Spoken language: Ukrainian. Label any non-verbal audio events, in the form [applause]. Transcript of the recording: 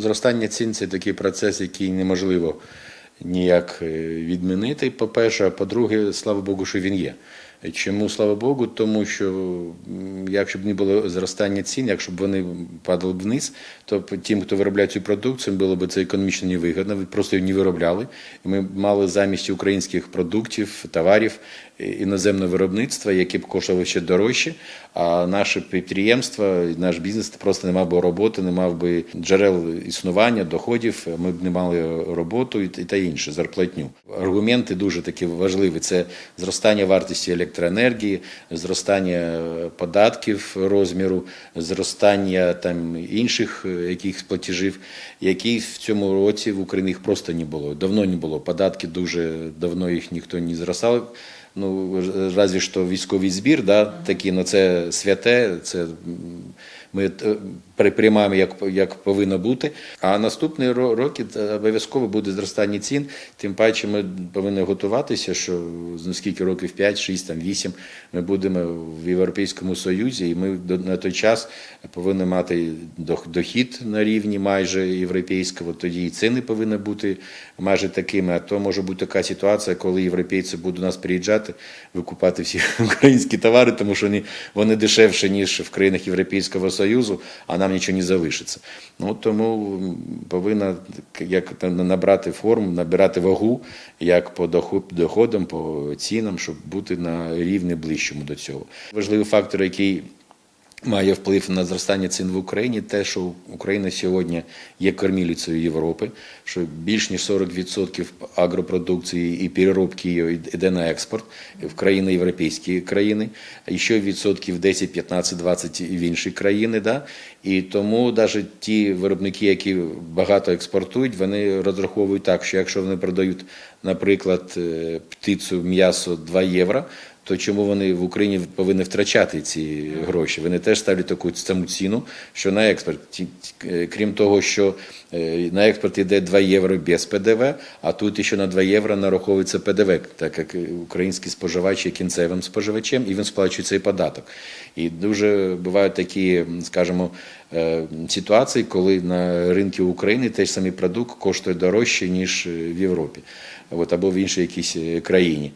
зростання цін це такий процес, який неможливо ніяк е, відмінити. По-перше, а по-друге, слава Богу, що він є. Чому слава Богу? Тому що якщо б не було зростання цін, якщо б вони падали б вниз, то тим, хто виробляє цю продукцію, було б це економічно невигідно. Ви просто її не виробляли. І ми мали замість українських продуктів, товарів іноземне виробництво, яке б коштувало ще дорожче. А наше підприємство, наш бізнес просто не мав би роботи, не мав би джерел існування, доходів. Ми б не мали роботу і та інше, зарплатню. Аргументи дуже такі важливі. Це зростання вартості електроенергії, зростання е, податків розміру, зростання там інших е, якихось платежів, які в цьому році в Україні їх просто не було. Давно не було. Податки дуже давно їх ніхто не зростав. Ну, разві що військовий збір, да, такі, ну це святе, це ми е, приймаємо як, як повинно бути. А наступні роки обов'язково буде зростання цін. Тим паче ми повинні готуватися, що за скільки років 5, 6, там 8 ми будемо в Європейському Союзі, і ми на той час повинні мати дох- дохід на рівні майже європейського. Тоді і ціни повинні бути майже такими. А то може бути така ситуація, коли європейці будуть нас приїжджати, викупати всі [laughs] українські товари, тому що вони, вони дешевші, ніж в країнах Європейського Союзу, а нам нічого не залишиться. Ну тому повинна як набрати форму, набирати вагу, як по доходам, по цінам, щоб бути на рівні ближчому до цього. Важливий фактор, який має вплив на зростання цін в Україні, те, що Україна сьогодні є кормілицею Європи, що більш ніж 40% агропродукції і переробки її йде на експорт в країни європейські країни, і ще відсотків 10, 15, 20 в інші країни. Да? І тому навіть ті виробники, які багато експортують, вони розраховують так, що якщо вони продають, наприклад, е, птицю, м'ясо 2 євро, то чому вони в Україні повинні втрачати ці гроші? Вони теж ставлять таку саму ціну, що на експорт. Е, Крім того, що е, на експорт йде 2 євро без ПДВ, а тут ще на 2 євро нараховується ПДВ, так як український споживач є кінцевим споживачем, і він сплачує цей податок. І дуже бувають такі, скажімо, е, ситуації, коли на ринку України той самий продукт коштує дорожче, ніж в Європі, або в іншій якійсь країні.